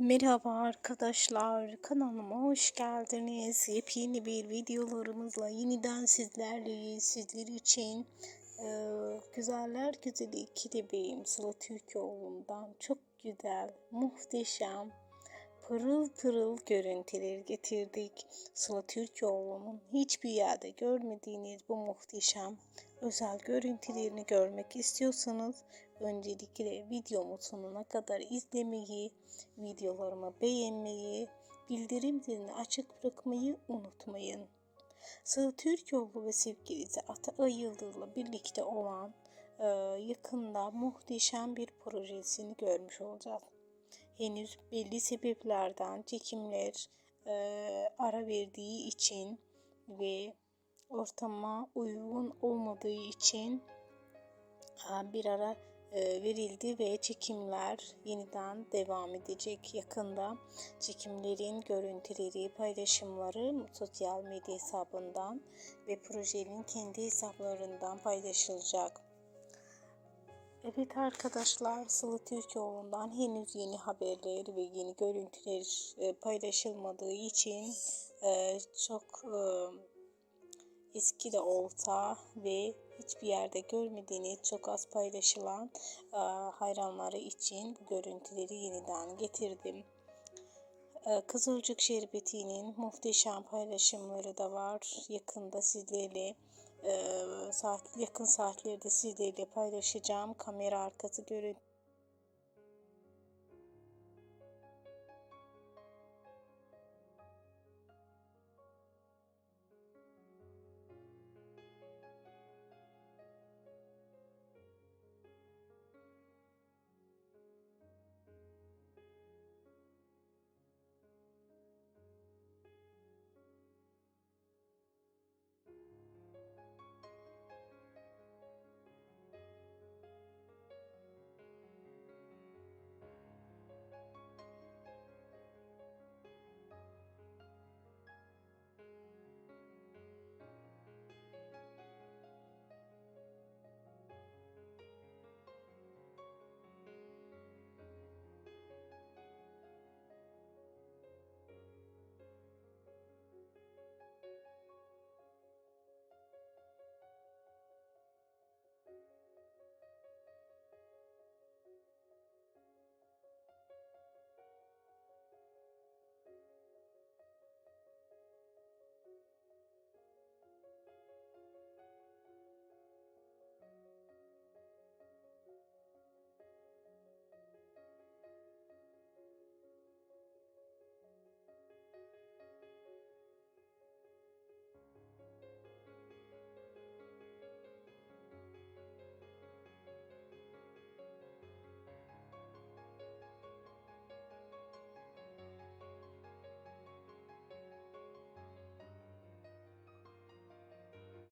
Merhaba arkadaşlar, kanalıma hoş geldiniz. Yepyeni bir videolarımızla yeniden sizlerleyiz. Sizler için e, güzeller güzeli bebeğim Sıla Türkoğlu'ndan çok güzel, muhteşem, pırıl pırıl görüntüler getirdik. Sıla Türkoğlu'nun hiçbir yerde görmediğiniz bu muhteşem özel görüntülerini görmek istiyorsanız öncelikle videomu sonuna kadar izlemeyi, videolarımı beğenmeyi, bildirim zilini açık bırakmayı unutmayın. Sıla Türkoğlu ve sevgilisi Ata Yıldız'la birlikte olan e, yakında muhteşem bir projesini görmüş olacağız. Henüz belli sebeplerden çekimler e, ara verdiği için ve ortama uygun olmadığı için e, bir ara verildi ve çekimler yeniden devam edecek yakında. Çekimlerin görüntüleri, paylaşımları sosyal medya hesabından ve projenin kendi hesaplarından paylaşılacak. Evet arkadaşlar Sıla Türkoğlu'ndan henüz yeni haberler ve yeni görüntüler e, paylaşılmadığı için e, çok eski de olsa ve hiçbir yerde görmediğini çok az paylaşılan e, hayranları için bu görüntüleri yeniden getirdim. E, Kızılcık Şerbeti'nin muhteşem paylaşımları da var. Yakında sizlerle e, saat, yakın saatlerde sizlerle paylaşacağım kamera arkası görüntü